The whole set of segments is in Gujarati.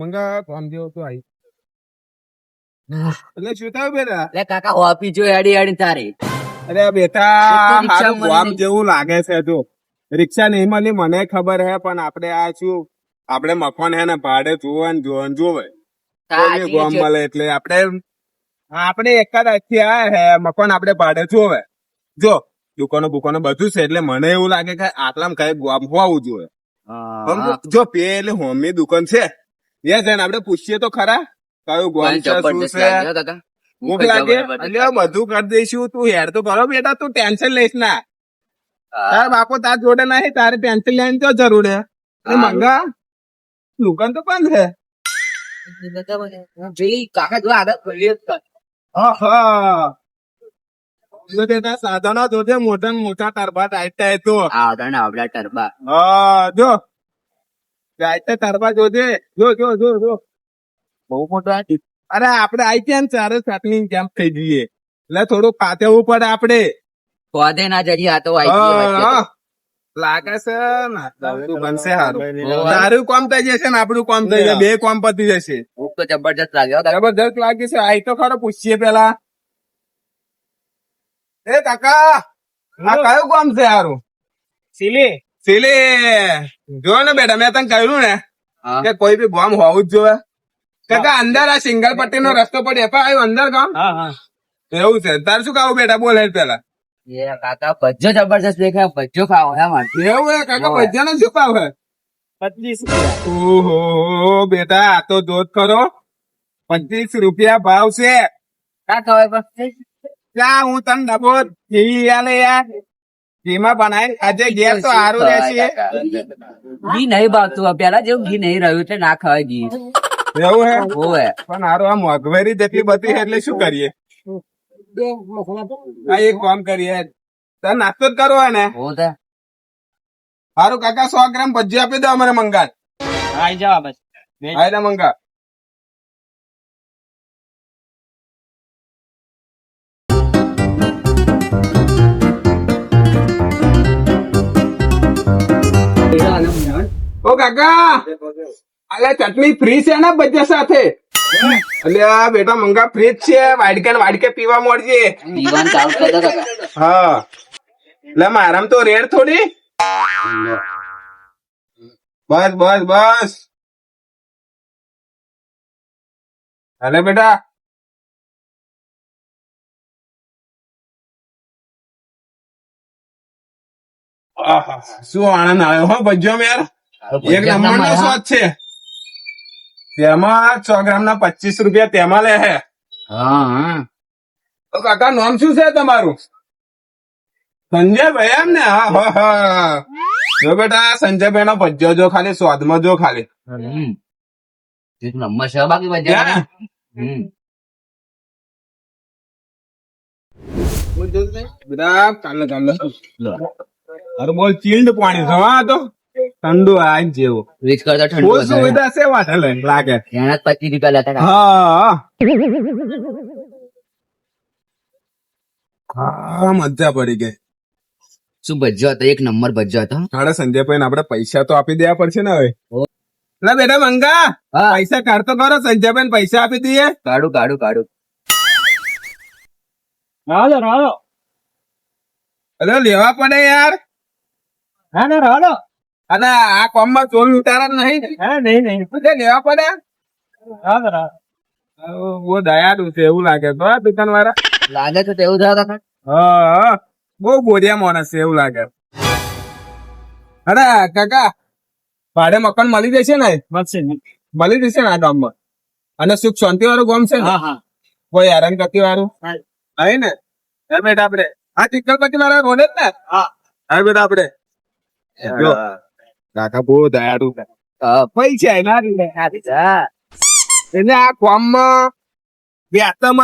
મંગા કોમ જેવો તો આવી એટલે શું થયું બેટા? એટલે કાકા હોપી જો એડી એડી તારી. અરે બેટા હારું મળી જેવું લાગે છે જો. રિક્ષા નહીં મળી મને ખબર હે પણ આપણે આ શું? આપણે મફન હે ને ભાડે જોવે ને જોવે જોવે ગોમ મળે એટલે આપણે આપણે એક જ હે મકાન આપણે ભાડે જોવે જો દુકાનો બુકાનો બધું છે એટલે મને એવું લાગે કે આટલામાં કઈ ગામ હોવું જોઈએ? જો પેલી હોમની દુકાન છે. છે ને આપણે પૂછીએ તો ખરા. કયું છે શું છે? ભૂખ લાગે? એટલે બધું કરી દઈશું. તું હેર તો કરો બેટા તું ટેન્શન લઈશ ના. તાર બાપો તાર જોડે નહીં તારે ટેન્શન લેવાની તો જરૂર હે. મંગા દુકાન તો બંધ હે. જોઈ કાકા જો આગળ ખોલી આહા. સાધનો જોજે મોટા મોટા ટરબા ટાઈટ તો. આવડા આવડા ટરબા. હા જો. ટાઈટ તારવા જોજે. જો જો જો જો. બહુ મોટો આ અરે આપડે આઈ ગયા ને ચારે સાતની જેમ થઈ જઈએ. એટલે થોડું પાતેવું પડે આપડે પોધે ના જઈએ આ તો આઈ. લાગે છે બનશે સારું તારું કોમ થઈ જશે ને આપણું કોમ થઈ જશે બે કોમ પતી જશે. ભૂખ તો જબરજસ્ત લાગ્યો જબરજસ્ત લાગે છે આઈ તો ખરો પૂછીએ પેલા. એ કાકા આ કયું કોમ છે સારું સિલી. સિલી જો ને બેટા મેં તને કહ્યું ને કે કોઈ બી ગામ હોવું જ જોવે. કાકા અંદર આ સિંગલ પટ્ટી નો રસ્તો પડે પણ આવ્યું અંદર ગામ? હા હા. એવું છે. તાર શું ખાવું બેટા? બોલે પેલા એ કાકા ભજ્જો જબરજસ્ત દેખાય ભજ્જો ખાવો હે મારે. એવું હે? કાકા હોવે. પૈસા શું ભાવ હે? પચીસ. ઓહો બેટા આ તો જોત કરો પચીસ રૂપિયા ભાવ છે. કાકા હવે બસ ક્યાં હું તને ડબો યાર. ઘીમાં બનાવી આજે ઘેર તો સારું રહેશે. ઘી નહીં ભાવતું પેલા જેવું ઘી નહીં રહ્યું એટલે ના ખવાય ઘી. એવું હે? હોવે. પણ હારું આ મોંઘવારી જેટલી બધી એટલે શું કરીએ? એક કામ કરીએ. તાર નાસ્તો જ કરો ને? હો તે હારું કાકા સો ગ્રામ ભજી આપી દો અમારે મંગાત આઈ જાવ બસ આયલા મંગા ઓ કાકા! અલ્યા ચટણી ફ્રી છે ને બધા સાથે? અલ્યા બેટા મંગા ફ્રી જ છે. વાડકે વાડકે પીવા મળજે. હા. એટલે મારામ તો રેડ થોડી. બસ બસ બસ. અલે બેટા. શું આનંદ આવ્યો હો ભજ્યો યાર? એક નંબર નો સ્વાદ છે. તેમાં સો ગ્રામ ના પચીસ રૂપિયા તેમાં લે હે. હા હા. તો કાકા નામ શું છે તમારું? સંજયભાઈ એમ ને? હા હા હા. જો બેટા સંજયભાઈ નો ભજ્યો જો ખાલી સ્વાદમાં જો ખાલી. નંબર છે બાકી ભજીયા. ચાલો અરે બોલ ચીલ્ડ પાણી છે હા તો ઠંડુ આજ જેવું. વીજ કરતા ઠંડુ બહુ સુવિધા છે વાટે લાગે? એના પચીસ રૂપિયા લેતા હા. હા મજા પડી ગઈ. શું ભજ્યો હતો? એક નંબર ભજ્યો હતો. હાડે સંજયભાઈ આપણે પૈસા તો આપી દેવા પડશે ને હવે. લે બેટા મંગા હા. પૈસા કાઢતો કરો સંજયભાઈ પૈસા આપી દઈએ. કાઢું કાઢું કાઢું. હાલો હાલો અરે લેવા પડે યાર. હા ના રાડો અને આ કોમમાં ચોરી ઉતારા નહીં? હા નહીં નહીં. એટલે લેવા પડે? રાડો રાડો બહુ દયાળુ છે એવું લાગે તો આ દુકાન વાળા લાગે તો તેવું થયો કાકા હા બહુ બોરિયા માણસ છે એવું લાગે. અરે કાકા ભાડે મકાન મળી જશે ને? મળશે મળી જશે ને આ ગામમાં? અને સુખ શાંતિ વાળું ગામ છે ને? હા હા. કોઈ હેરાન કરતી વાળું નહીં ને? બેટા આપડે આ ચિકલપતિ વાળા રોડે જ ને? હા. હા બેટા આપડે કાકા બહુ દયાળુ છે હા, પૈસા એના જ લે. હા. એટલે આ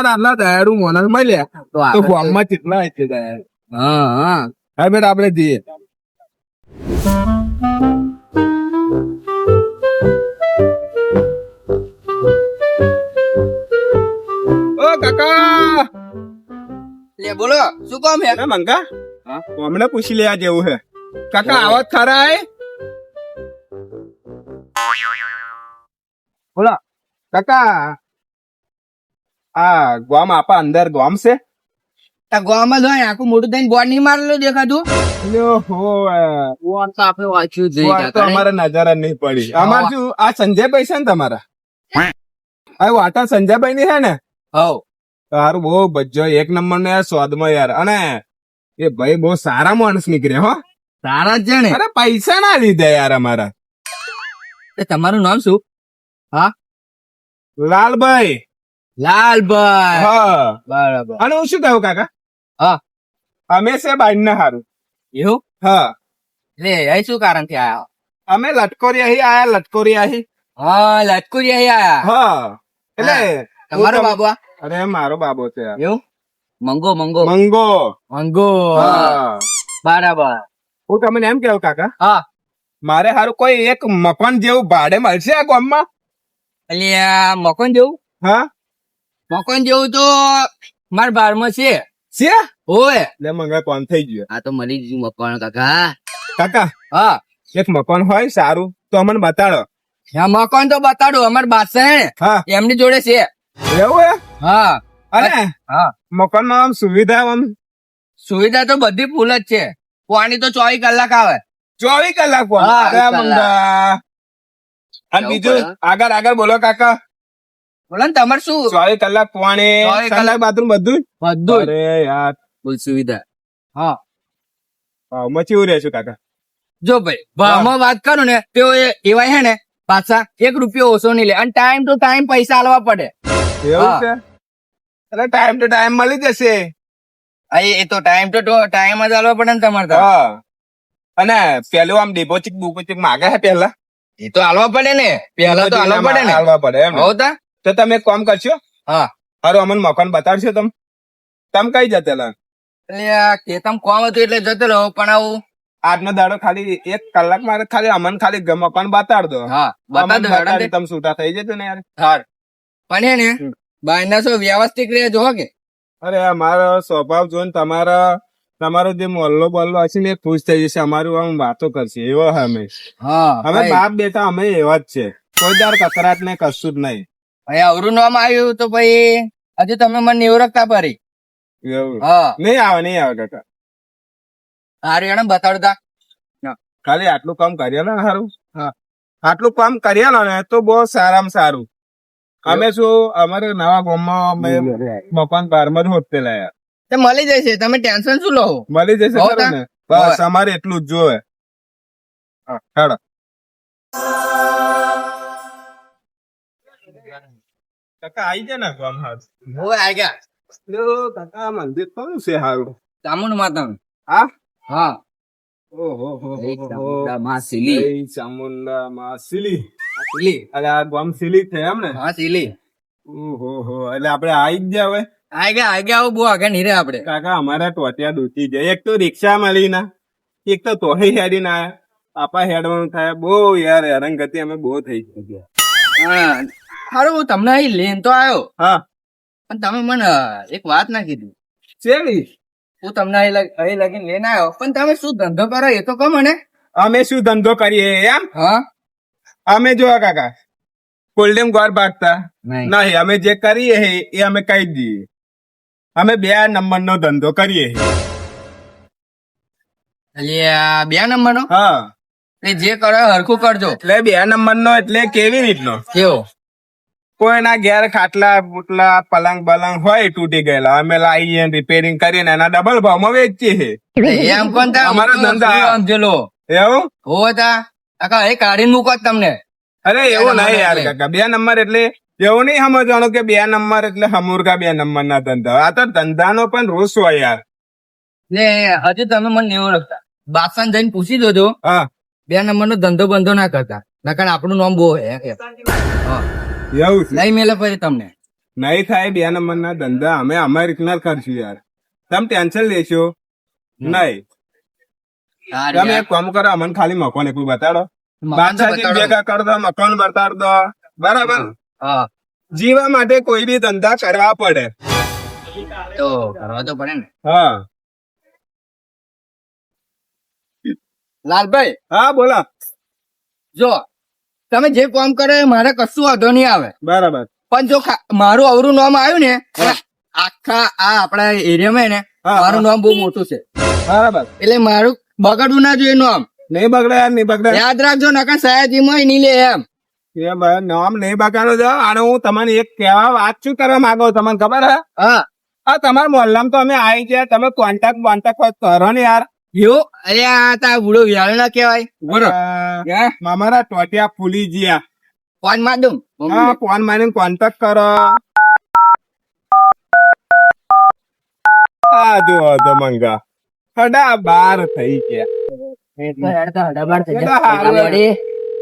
આટલા દયાળુ મળ્યા તો આગળ કેટલા છે દયાળુ હા હા હા બેટા આપણે જઈએ ઓ કાકા લે બોલો શું કામ હે મંગા હા? હમણાં પૂછી લેવા જેવું હે કાકા આવત ખરા હે? બોલા. કાકા આ ગોમ આપા અંદર ગોમ છે? આ ગોમાં જો આખું મોટું થઈને બોર્ડ નહીં મારેલું દેખાતું? તો તો અમારે નજર નહીં પડી. અમાર શું આ સંજયભાઈ છે ને તમારા? આ વાટા સંજયભાઈ ની છે ને? હવ. તારું બહુ બજો એક નંબર ને સ્વાદમાં યાર. અને એ ભાઈ બહુ સારા માણસ નીકળ્યા હો. સારા જ ને અરે પૈસા ના લીધે યાર અમારા. એ તમારું નામ શું? હા? લાલભાઈ. લાલભાઈ. હા. બરાબર. અને હું શું કહું કાકા? હા. અમે છે બાઈન ના હારું. એવું? હા. એટલે એ શું કારણથી આયા? અમે લટકોરી અહીં આયા લટકોરી અહીં હા લટકોરી અહીં આયા. હા. એટલે તમારો બાબુ અરે મારો બાબો છે. એવું? મંગો મંગો. મંગો. મંગો હા. બરાબર. હું તમને એમ કેવું કાકા? હા. મારે હારું કોઈ એક મકાન જેવું ભાડે મળશે આ ગામમાં? એટલે મકાન જેવું? હા. મકાન જેવું તો માર બારમાં છે. છે? ઓય લે મંગા કોણ થઈ ગયો. આ તો મળી ગયું મકાન કાકા. કાકા હા. એક મકાન હોય સારું તો અમને બતાડો. હા મકાન તો બતાડો અમાર બાદશાહ હા. એમની જોડે છે. એવું હે? હા. અરે હા. મકાનમાં આમ સુવિધા આમ? સુવિધા તો બધી ફૂલ જ છે. પાણી તો ચોવીસ કલાક આવે. ચોવીસ કલાક અને બીજું? આગળ આગળ બોલો કાકા. બોલો ને તમારે શું? ચોવીસ કલાક પાણી ચોવીસ કલાક. બાથરૂમ બધું બધું અરે યાર. ફૂલ સુવિધા. હા. ભાવમાં ચેવું રહેશું કાકા. જો ભાઈ ભાવમાં વાત કરું ને તેઓ એ- એવા હે ને પાછા એક રૂપિયો ઓછો નહીં લે. અને ટાઈમ ટુ ટાઈમ પૈસા આલવા પડે. એવું છે? અરે ટાઈમ ટુ ટાઈમ મળી જશે. એ એ તો ટાઈમ તો ટાઈમ જ આલવા પડે ને તમારે તો. અને પેલું આમ ડિપોઝિટ બુપોઝિટ માગે છે પેલા એ તો આલવા પડે ને. પેલા તો આલવા પડે ને. હાલવા પડે એમ હોતા તો. તમે કામ કરશો? હા. હારું અમને મકાન બતાડશો તમે. તમે કઈ જતેલા એટલે તમ કોમ હતું એટલે જતો રહો પણ આવું. આજનો દાડો ખાલી એક કલાક મારે ખાલી અમન ખાલી મકાન બતાડ દો હા દો બતાડી તે. તમે છૂટા થઈ જતો ને યાર. હાર. પણ હે ને. બાયના શું વ્યવસ્થિત રહે જો કે. અરે અમારો સ્વભાવ જોઈને તમારા તમારો જે મોલ્લો બોલ્લો હશે ને ખુશ થઈ જશે અમારું આમ વાતો કરશે એવો અમે. હા અમે બાપ બેટા અમે એવા જ છે. કોઈ દાર કકરાટ ને કશું જ નહીં. ભાઈ અવરું નામ આવ્યું તો ભાઈ હજુ તમે મને પરી એવું. નહીં આવે નહીં આવે કાકા. સારું એને બતાડતા ખાલી આટલું કામ કર્યા ને સારું? હા. આટલું કામ કર્યા ને તો બહુ સારામાં સારું. અમે શું અમારે નવા ગામમાં અમે મકાન બારમાં જ હોતેલા લાયા તે મળી જશે તમે ટેન્શન શું લો? મળી જશે બસ અમારે એટલું જ જોવે. હા, હેડો. કાકા આઈ જાય ને ગામ હાથ? હવે આ ગયા. કાકા મંદિર કોનું છે હારું? ચામુંડ માતા હા? હા. આપડે કાકા અમારા ટોટિયા દૂધી જાય. એક તો રિક્ષા મળી ના. એક તો તોહી હેડી ના પાપા હેડવાનું થાય. બહુ યાર હેરાનગતિ અમે બહુ થઈ ગયા. હા હારું હું તમને અહીં લેન તો આવ્યો હા. પણ તમે મને એક વાત ના કીધી. ચેલી હું તમને અહીં લગીને લઈને આવ્યો. પણ તમે શું ધંધો કરો એ તો કહો મને. અમે શું ધંધો કરીએ એમ? હા. અમે જો કાકા કોલ્ડેમ ગોર ભાગતા નહીં. અમે જે કરીએ હે એ અમે કહી દઈએ. અમે બે નંબર નો ધંધો કરીએ એટલે બે નંબર નો હા જે કરો એ હરખું કરજો. એટલે બે નંબર નો એટલે કેવી રીતનો? કેવો? કોઈના ઘેર ખાટલા બુટલા પલંગ બલંગ હોય તૂટી ગયેલા. અમે લાવીએ રિપેરિંગ કરીને એના ડબલ ભાવમાં વેચીએ છે એમ કોણ અમારો ધંધા. સમજેલો. એવું? હો તા? કાકા એ કાઢીને મૂકો તમને. અરે એવું નહીં યાર કાકા. બે નંબર એટલે એવું નહીં સમજવાનું કે બે નંબર એટલે હમુરકા બે નંબર ના ધંધા. આ તો ધંધાનો પણ રોષ હોય યાર. ને હજુ તમે મને નહીં ઓળખતા બાદશાહ જઈને પૂછી જોજો. હા. બે નંબર નો ધંધો બંધો ના કરતા. નકર આપણું નામ બહુ હે હે. એવું છે? નહીં મેલે પછી તમને. નહીં થાય બે નંબર ના ધંધા. અમે અમારી રીતના કરશું યાર. તમે ટેન્શન લેશો? નહીં. તમે એક કામ કરો અમને ખાલી મકાન એકલું બતાડો. બાદશાહજી ભેગા કર દો મકાન બતાડ દો. બરાબર? જીવા માટે કોઈ બી ધંધા કરવા પડે. તો કરવા તો પડે ને. હા. લાલભાઈ. હા બોલા. જો તમે જે કામ કરો મારે કશું વાંધો નહીં આવે. બરાબર. પણ જો મારું અવરું નામ આવ્યું ને આખા આ આપણા એરિયામાં ને મારું નામ બહુ મોટું છે. બરાબર. એટલે મારું બગડવું ના જોઈએ નામ નહીં બગડે યાર નહીં બગડે. યાદ રાખજો નકર સયાજીમાં નહીં લે એમ. એ નામ નહીં બગાડો છો અને હું તમને એક કહેવા વાત શું કરવા માંગો તમને ખબર હે? હા. આ તમારા મોહલ્લામાં તો અમે આવી ગયા. તમે કોન્ટેક્ટ કોન્ટેક્ટ કરો ને યાર. એવું? અરે આ તા બુડો વ્યાળ ના કેવાય બોલો આ, મામારા ટોટિયા ફૂલી ગયા. ફોનમાં દઉં હા ફોન મારીને કોન્ટેક્ટ કરો. આ જો તો મંગા. હડા બાર થઈ ગયા.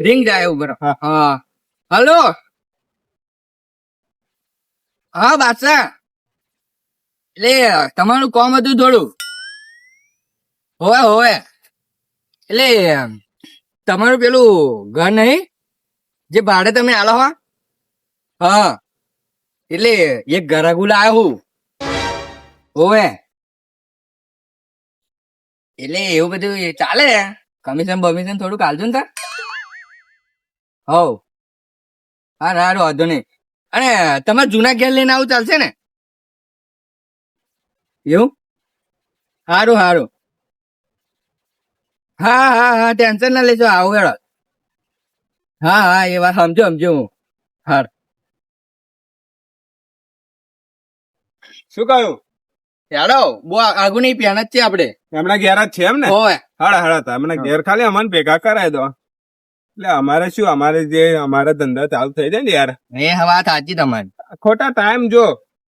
રિંગ જાય. હા. હલો? હા બાદશાહ. એટલે તમારું કોમ હતું થોડું. હોવે હોવે. એટલે તમારું પેલું ઘર નહીં? જે ભાડે તમે આલો હા. હા. એટલે એક ઘરાગુ લાયો હું. હોવે. એટલે એવું બધું ચાલે. કમિશન બમિશન થોડું કાલજો ને તાર હા હારું વાંધો નહીં. અને તમારે જૂના ઘેર લઈને આવું ચાલશે ને? એવું? સારું હારું. હા હા હા ટેન્શન ના લેજો આવું હેડો. હા હા એ વાત સમજો સમજો હું. હાર. શું કહ્યું? હેડો બહુ આગુ નહીં પ્યાન જ છે આપણે એમના ઘેર જ છે એમ ને? હોય. હડા હડા તમને ઘેર ખાલી અમને ભેગા કરાય દો. એટલે અમારે શું અમારે જે અમારા ધંધા ચાલુ થઈ જાય ને યાર. એ વાત સાચી તમારી. ખોટા ટાઈમ જો.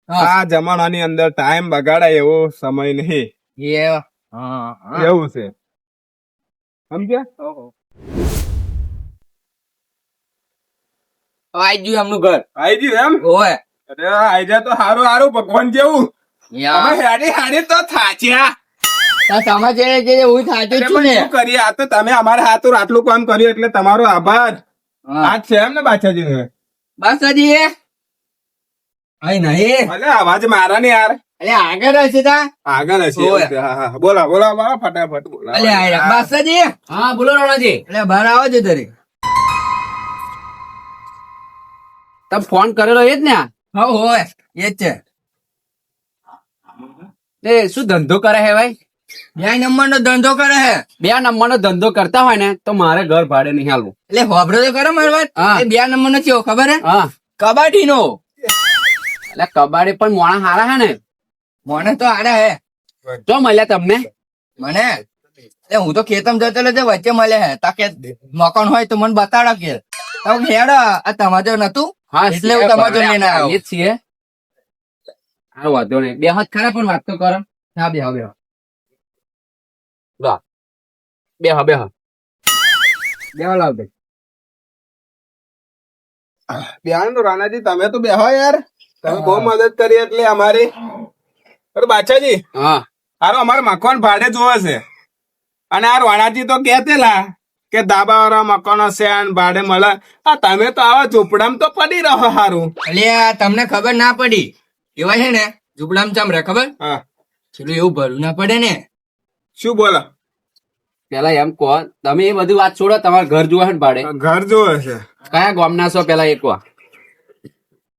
આ જમાનાની અંદર ટાઈમ બગાડાય એવો સમય નહીં. એ હા હા. એવું છે. સમજ્યા? આઈ ગયું એમનું ઘર. આઈ ગયું એમ? હોય અરે આઈ જાય તો હારું હારું ભગવાન જેવું. અમે હેડી હેડી તો થાચ્યા. તમે જે જે હું સાચું છું પણ ને. શું કરીએ? આ તો તમે અમારા હાથું આટલું કામ કર્યું એટલે તમારો આભાર. હા. આ છે એમ ને. બાછાજી બસ એ નહીં. ભલે અવાજ મારા ને યાર. અલે આગળ હશે તા? આગળ હશે ઓય. એવું છે. હા હા. બોલા બોલા બોલા ફટાફટ બોલા. અલે આયરા. બસ હા બોલો રોણાજી. એટલે બહાર આવો છો તરી. તમે ફોન કરેલો એ જ ને? હો એ. જ છે. એ શું ધંધો કરે હે ભાઈ? બે નંબર નો ધંધો કરે હે. બે નંબર નો ધંધો કરતા હોય ને તો મારે ઘર ભાડે નહીં હાલવું. એટલે હોભરો તો કરો મારી વાત. હા. બે નંબર નો કેવો ખબર હે? હા. કબાડી નો એટલે કબાડી પણ મોણા હારા હે ને. મને તો આડે હે. જો મળ્યા તમને? મને? હું તો ખેતમ જતો એટલે વચ્ચે મળે હે. તા કે મકાન હોય તો મને બતાડો કે. તમે હેડો આ તમાજો નતું? હા એટલે હું તમારા જોડે લઈને આવ્યો. છીએ. હા વાંધો નહીં. બે હાથ ખરા પણ વાત તો કરો. હા બે હા બે હા બે હા દેવા લાવ દે. બિહારનું રાણાજી તમે તો બેહો યાર. તમે બહુ મદદ કરી એટલે અમારી. અરે બાચાજી હા. હારો અમારે મકાન ભાડે જોવે છે. અને આ વાણાજી તો કેતેલા કે ધાબા વાળા મકાનો છે અને ભાડે મળે. આ તમે તો આવા ઝૂંપડામાં તો પડી રહો હારું. એટલે તમને ખબર ના પડી. એવા છે ને ઝૂંપડામાં ચમ રે ખબર? હા. એવું ભરવું ના પડે ને. શું બોલો? પેલા એમ કહો તમે એ બધી વાત છોડો તમારે ઘર જોવા ને ભાડે. ઘર જોવે છે. કયા ગામના છો પેલા એક વાર?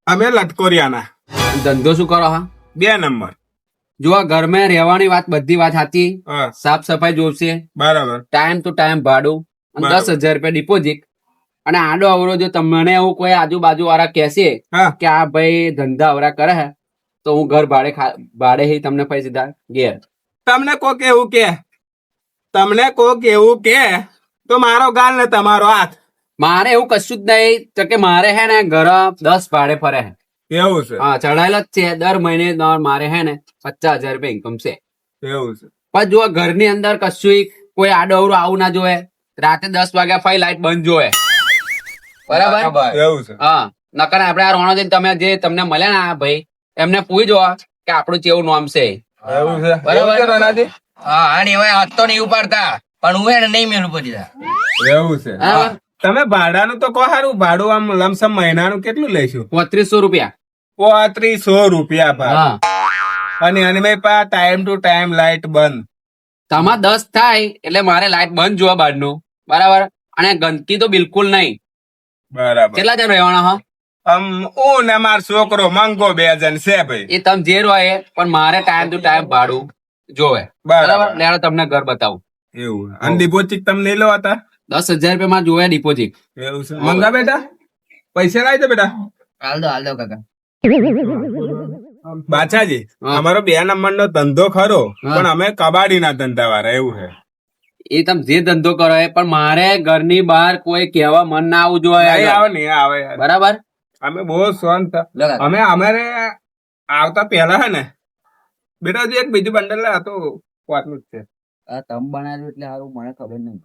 અમે લટકોરિયાના. ધંધો શું કરો હા બે નંબર. જો ઘરમાં રહેવાની વાત બધી વાત સાચી સાફ સફાઈ જોશે. બરાબર. ટાઈમ ટુ ટાઈમ ભાડું અને દસ હજાર રૂપિયા ડિપોઝિટ અને આડો અવરો જો તમને એવું કોઈ આજુબાજુ વાળા કહેશે કે આ ભાઈ ધંધા અવરા કરે હે તો હું ઘર ભાડે ભાડે હી તમને પૈસા સીધા ઘેર. તમને કોક એવું કે તમને કોક એવું કે તો મારો ગાલ ને તમારો હાથ. મારે એવું કશું જ નહીં તો કે મારે હે ને ઘર દસ ભાડે ફરે છે એવું છે. હા ચડાયેલો જ છે. દર મહિને મારે હે ને પચાસ હજાર રૂપિયા ઇન્કમ છે. એવું છે. પણ જો ઘરની અંદર કશું કોઈ આડો આવું ના જોવે. રાતે દસ વાગ્યા ફાઈ લાઈટ બંધ જોવે. બરાબર? એવું છે. હા. નકર આપણે આ રોણો તમે જે તમને મળ્યા ને આ ભાઈ એમને પૂછજો કે આપણું કેવું નામ છે. એવું છે. બરાબર. હા અને હાથ તો નહીં ઉપાડતા. પણ હું એને નહીં મેલું પડી એવું છે. હા. તમે ભાડાનું તો કહો સારું. ભાડું આમ લમસમ મહિનાનું કેટલું લઈશું? પોત્રીસો રૂપિયા. પોત્રીસો રૂપિયા ભાડું હા. અને અને પા ટાઈમ ટુ ટાઈમ લાઈટ બંધ. તમારે દસ થાય એટલે મારે લાઈટ બંધ જોવા બારનું. બરાબર? અને ગંદકી તો બિલકુલ નહીં. બરાબર. કેટલા જણ રહેવાના હા? આમ હું ને માર છોકરો મંગો બે જણ છે ભાઈ. એ તમે જે રહો એ પણ મારે ટાઈમ ટુ ટાઈમ ભાડું જોવે. બરાબર. બરાબર? લેડો તમને ઘર બતાવું. એવું. અને ડિપોઝિટ તમ લઈ લો હતા? દસ હજાર રૂપિયા માં જોવે ડિપોઝિટ એવું છે. મંગા બેટા? પૈસા લાવી દે બેટા. હાલ દો હાલ દો કાકા. બાછાજી અમારો બે નંબર નો ધંધો ખરો પણ અમે કબાડી ના ધંધા વાળા એવું છે. એ તમે જે ધંધો કરો એ પણ મારે ઘરની બહાર કોઈ કહેવા મન ના આવવું જોઈએ આવે નહીં આવે. બરાબર? અમે બહુ શાંત અમે અમારે આવતા પહેલા હે ને બેટા જે એક બીજું બંડલ હતું વાતનું જ છે. આ તમ બનાવ્યું એટલે સારું મને ખબર નહીં.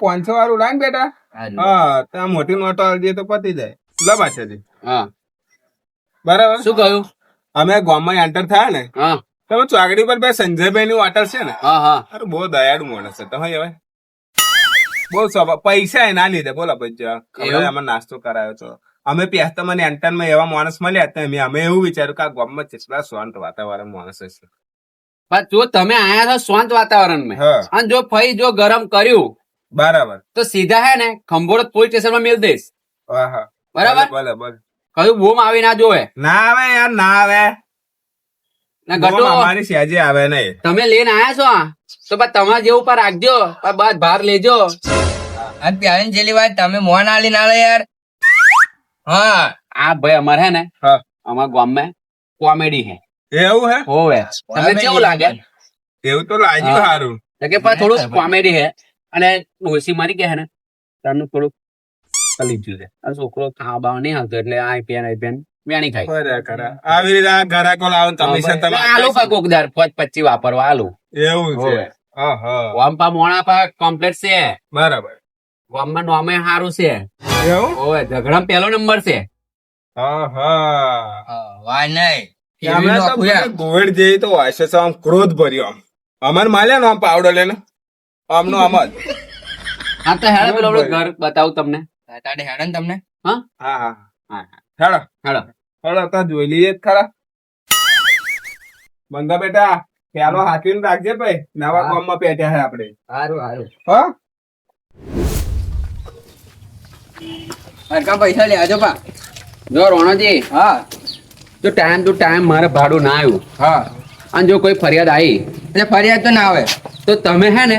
પાંચસો વાળું લાય બેટા. હા ત્યાં મોટી નોટો આવી તો પતી જાય. લો બાછાજી. હા. બરાબર? શું કહ્યું? અમે ગામમાં એન્ટર થયા ને હા. તમે ચોકડી પર બે સંજયભાઈ ની હોટલ છે ને. હા હા. અરે બહુ દયાળુ માણસ છે. તમે હવે બહુ સ્વભાવ પૈસા એ ના લીધે. બોલો પછી એવું? અમે નાસ્તો કરાયો છો. અમે પહેતા મને એન્ટરમાં એવા માણસ મળ્યા હતા અમે અમે એવું વિચાર્યું કે આ ગામમાં કેટલા શાંત વાતાવરણ માણસ છે પણ જો તમે આયા છો શાંત વાતાવરણમાં અને જો ફઈ જો ગરમ કર્યું બરાબર. તો સીધા હે ને ખંભોળત પોલીસ સ્ટેશનમાં મેલ દઈશ. બરાબર? ભલે. કયું બૂમ આવી ના જોવે? ના આવે યાર ના આવે. ના ગટો અમારી સેજે આવે નહીં. તમે લઈને આયા છો આ, તો બસ તમારા જેવું પર રાખજો. બસ બહાર લેજો. અને પ્યારી જેલી વાત તમે મોન આલી ના લે યાર. હા. આ ભાઈ અમારે હે ને હા. ગામ ગામમાં કોમેડી હે. એવું હે? હોવે. તમને કેવું લાગે? એવું તો લાગ્યું હા. સારું કે પણ થોડું કોમેડી હે. અને ડોસી મારી કે હે ને? તારનું થોડુંક કલી ગયું છે. આ છોકરો ખાવા બાવા નહીં આવતો એટલે આ આઈપીએન આઈપીએન વેણી ખાય. આવી રીતે આ ઘરાકો લાવો તમે તમે આલુ કા કોકદાર પાંચ પચી વાપરવા આલુ એવું છે. હોવે. હા હા. ગામ પા મોણા પા કમ્પ્લેટ છે. બરાબર. ગામમાં નોમે સારું છે. એવું? ઓય ઝઘડામાં પહેલો નંબર છે. ગોળ જેવી તો છે આમ ક્રોધ ભર્યો આમ. અમર માલ્યા નો આમ પાવડર લેને આમનો આમ જ. હા તો હેરા પેલો ઘર બતાવું તમને. તાડે હેડે તમને? હા? હા હા હા. હેડો હેડો હેડો તો જોઈ લઈએ ખરા. બંગા બેટા પેલો હાથીને રાખજે ભાઈ. નવા હા. પેટ્યા છે આપણે. સારું સારું હા? હરકા પૈસા લે આજો પા. જો રોણોજી હા. જો ટાઈમ ટુ ટાઈમ મારે ભાડું ના આવ્યું હા. અને જો કોઈ ફરિયાદ આવી એટલે ફરિયાદ તો ના આવે. તો તમે હે ને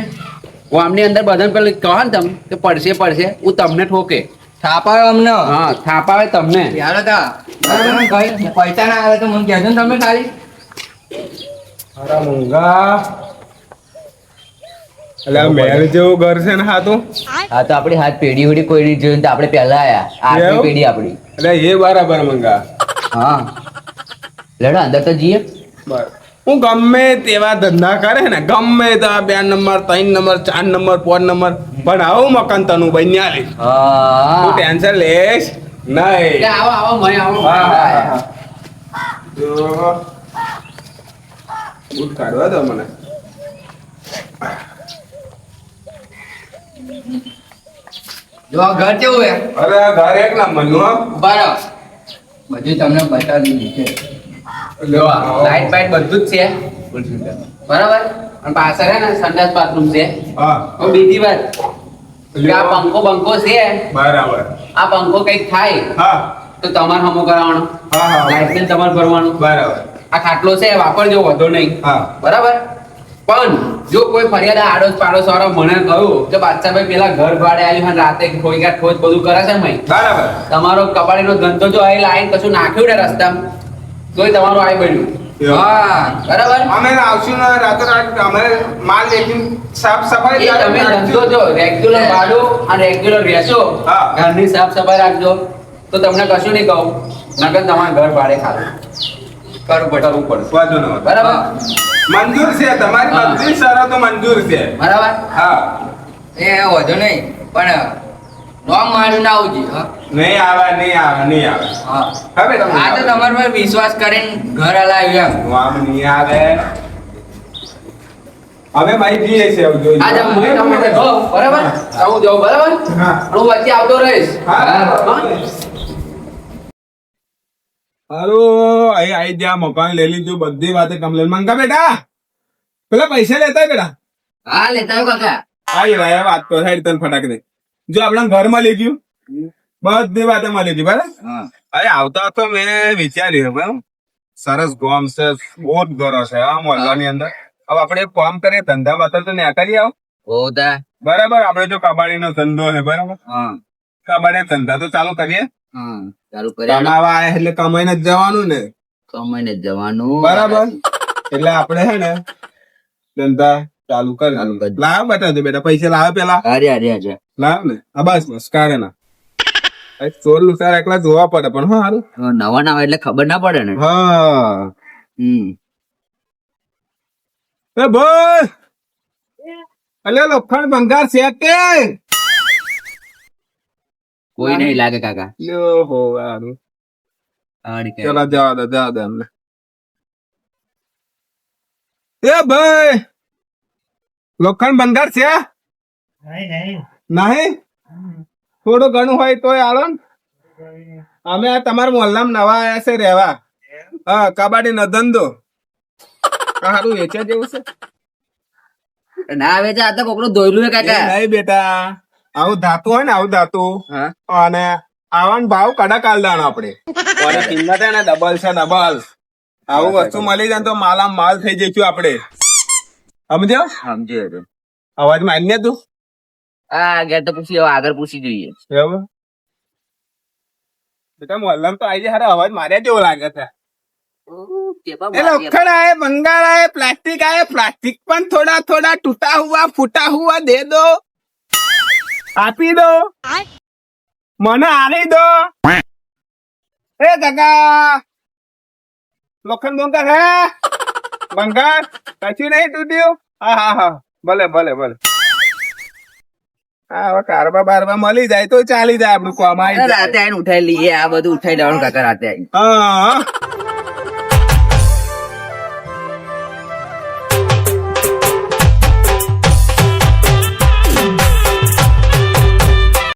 ગામની અંદર બધાને પેલા કહો ને તમે કે પડશે પડશે. હું તમને ઠોકે. થાપાવે અમને. હા થાપાવે તમને. યાર તા પૈસા ના આવે તો મને કહેજો ને તમે ખાલી. અરે મંગા. એટલે આ જેવું ઘર છે ને હા હા તો આપણી હાથ પેઢી હોડી કોઈ જોઈને તો આપણે પહેલા આયા. પેઢી આપણી. એટલે એ બરાબર મંગા. હા. લેડો અંદર તો જઈએ. બરાબર હું ગમે તેવા ધંધા કરે ને ગમે તેવા બે નંબર ત્રણ નંબર ચાર નંબર પાંચ નંબર પણ આવું મકાન તનું બન્યા લઈશ તું હા ટેન્શન લેશ નહીં. આવો આવો મને આવો. બૂટ કાઢવા દો મને. જો આ ઘર કેવું છે? અરે આ ઘર એક. બરાબર. બધું તમને બતાવી દીધું આ લાઈટ બાઈટ બધું જ છે. બરાબર? અને પાછળ હે ને સંડાસ બાથરૂમ છે. હા. બીજી વાત. આ પંખો બંખો છે. બરાબર. આ પંખો કંઈક થાય. હા. તો તમારે હમો કરાવવાનો હા હા. લાઈટ બિલ તમારે ભરવાનું. બરાબર. આ ખાટલો છે વાપરજો વધો નહીં. હા. બરાબર? પણ જો કોઈ ફરિયાદ આડોશ પાડોશ વાળો મને કહ્યું કે બાદશાહભાઈ પેલા ઘર ભાડે આવ્યું અને રાતે ખોઈ ખોજ બધું કરે છે મય બરાબર. તમારો કબાડીનો ધંધો જો અહીં લાઈન કશું નાખ્યું ને રસ્તામાં? તોય તમારું આઈ બન્યું. હા બરાબર? અમે આવશું ને રાતોરાત અમે માલ લેખીને સાફ સફાઈ તમે ધંધો જો રેગ્યુલર ભાડું અને રેગ્યુલર રહેશો. ઘરની સાફ સફાઈ રાખજો. તો તમને કશું નહીં કહું. નગર તમારે ઘર ભાડે ખાવું કરવું પડે. પડશે. વાંધો ન બરાબર? મંજૂર છે. તમારી. બધી શરતો મંજૂર છે. બરાબર? હા. એ વધુ નહીં. પણ નોમ મારું ના આવજી નહીં આવે નહીં આવે નહીં આવે. હા. હવે તમે આ તો તમારા પર વિશ્વાસ કરીને ઘર હલાવ્યું એમ. આમ નહીં આવે. અમે ભાઈ જઈએ છે હવે જોઈ આજે હું તમે તો બરાબર? હું. જાઉં બરાબર? હા. હું વચ્ચે આવતો રહીશ. હા. હા? અહીં આઈ જ્યાં મકાન લઈ લીધું બધી વાતે કમ્પ્લેન મંગા બેટા? પેલા પૈસા લેતા બેટા? હા લેતા આવો કાકા વાત તો સાઈડ તને ફટાક દે જો આપણા ઘરમાં લઈ ગયું? બધી વાતે મળી ગયું બરાબર? અરે આવતા તો મેં વિચાર્યું બરાબર સરસ ગોમ છે બહુ જ ઘરો છે આ મોહલ્લાની અંદર. હવે આપણે એક કામ કરીએ ધંધા બતર તો ન્યા કરી આવો બરાબર આપણે જો કબાડી નો ધંધો છે બરાબર? હા. કબાડી ધંધા તો ચાલુ કરીએ. ચાલુ એટલે કમાઈને જ જવાનું ને. કમાઈને જ જવાનું. બરાબર? એટલે આપણે છે ને ધંધા ચાલુ કરી. લાવ બેટા તું બેટા પૈસા લાવે પેલા. અરે અરે અરે લાવ ને. આ બસ બસ કારે ના. ચોર લુસાર એકલા જોવા પડે પણ હા નવા નવા એટલે ખબર ના પડે ને. હા. હમ. એ બોલ. અલે લોખંડ ભંગાર છે કે? કોઈ નહીં લાગે કાકા. યો હો વારું ચલા જવા દે જવા દે અમને એ ભાઈ. લોખંડ ભંગાર છે? નહીં થોડું ઘણું હોય તોય આલો અમે આ તમારા મોહલ્લામાં નવા આયા છે રહેવા. હા કબાડી નો ધંધો. સારું વેચે જેવું છે. ના વેચે આ તો કોકનું દોયલું હે કાકા. નહીં બેટા. આવું ધાતુ હોય ને આવું ધાતુ. હા. અને આવાન ભાવ કડા કાલદાનો આપણે કિંમત ડબલ છે ડબલ. આવું વસ્તુ મળી જાય તો માલા માલ થઈ જઈશું આપણે સમજ્યો સમજ્યો અવાજ માન્ય તું? આ આગળ તો પૂછી આગળ પૂછી જોઈએ. બરાબર. બેટા મોલ્લામ તો આજે હારા અવાજ માર્યા જેવો લાગે છે. લોખંડ પ્લાસ્ટિક આયે પ્લાસ્ટિક પણ થોડા થોડા ટૂટા હુઆ ફૂટા હુઆ દે દો. આપી દો. મને આલી દો. એ કાકા લોખંડ બંગાળ હે. બંગાર કશું નહીં તૂટ્યું? હા હા હા. ભલે ભલે ભલે. હા હવે કારબા બારબા મળી જાય તો ચાલી જાય આપણું કોમ આવી રાતે આવીને ઉઠાઈ લઈએ આ બધું ઉઠાઈ લેવાનું કાકા રાતે આવી હા.